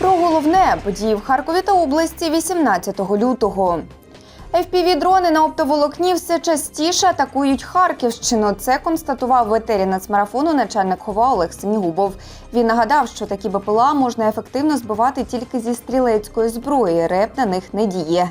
Про головне події в Харкові та області 18 лютого. FPV-дрони на оптоволокні все частіше атакують Харківщину. Це констатував ветері нацмарафону начальник ХОВА Олег Синігубов. Він нагадав, що такі БПЛА можна ефективно збивати тільки зі стрілецької зброї. РЕП на них не діє.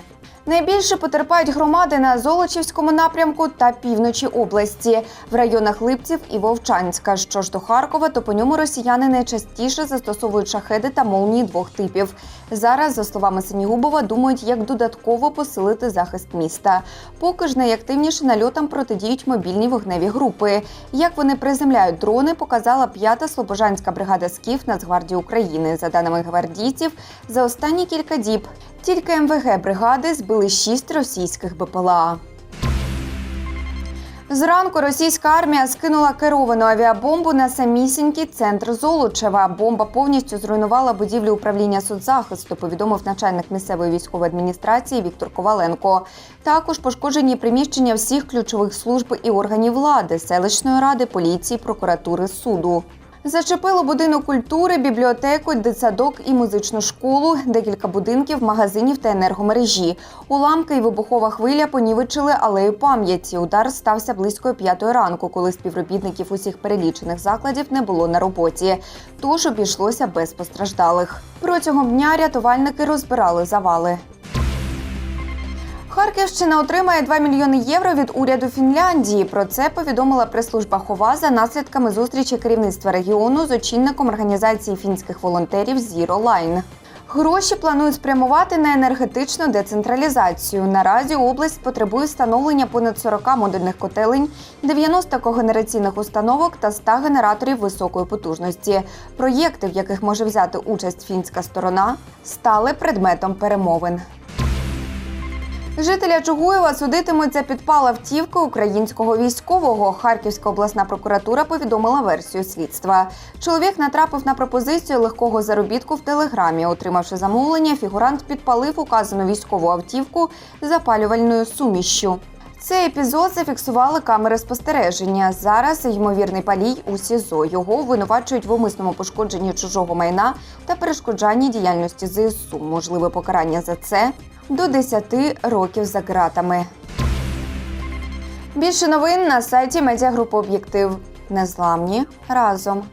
Найбільше потерпають громади на Золочівському напрямку та півночі області, в районах Липців і Вовчанська. Що ж до Харкова, то по ньому росіяни найчастіше застосовують шахеди та молнії двох типів. Зараз, за словами Синігубова, думають, як додатково посилити захист міста. Поки ж найактивніше нальотам протидіють мобільні вогневі групи. Як вони приземляють дрони, показала п'ята слобожанська бригада СКІФ Нацгвардії України. За даними гвардійців, за останні кілька діб тільки МВГ бригади збили шість російських БПЛА. Зранку російська армія скинула керовану авіабомбу на самісінький центр Золочева. Бомба повністю зруйнувала будівлю управління соцзахисту, повідомив начальник місцевої військової адміністрації Віктор Коваленко. Також пошкоджені приміщення всіх ключових служб і органів влади, селищної ради, поліції, прокуратури, суду. Зачепило будинок культури, бібліотеку, дитсадок і музичну школу, декілька будинків, магазинів та енергомережі. Уламки і вибухова хвиля понівечили алею пам'яті. Удар стався близько п'ятої ранку, коли співробітників усіх перелічених закладів не було на роботі. Тож обійшлося без постраждалих. Протягом дня рятувальники розбирали завали. Харківщина отримає 2 мільйони євро від уряду Фінляндії. Про це повідомила прес-служба Хова за наслідками зустрічі керівництва регіону з очільником організації фінських волонтерів Line. Гроші планують спрямувати на енергетичну децентралізацію. Наразі область потребує встановлення понад 40 модульних котелень, 90 когенераційних установок та 100 генераторів високої потужності. Проєкти, в яких може взяти участь фінська сторона, стали предметом перемовин. Жителя Чугуєва судитимуть за підпал автівки українського військового. Харківська обласна прокуратура повідомила версію слідства. Чоловік натрапив на пропозицію легкого заробітку в телеграмі. Отримавши замовлення, фігурант підпалив указану військову автівку запалювальною сумішшю. Цей епізод зафіксували камери спостереження. Зараз ймовірний палій у СІЗО. Його обвинувачують в умисному пошкодженні чужого майна та перешкоджанні діяльності ЗСУ. Можливе покарання за це до 10 років за ґратами. Більше новин на сайті медіагрупи Об'єктив. Незламні разом.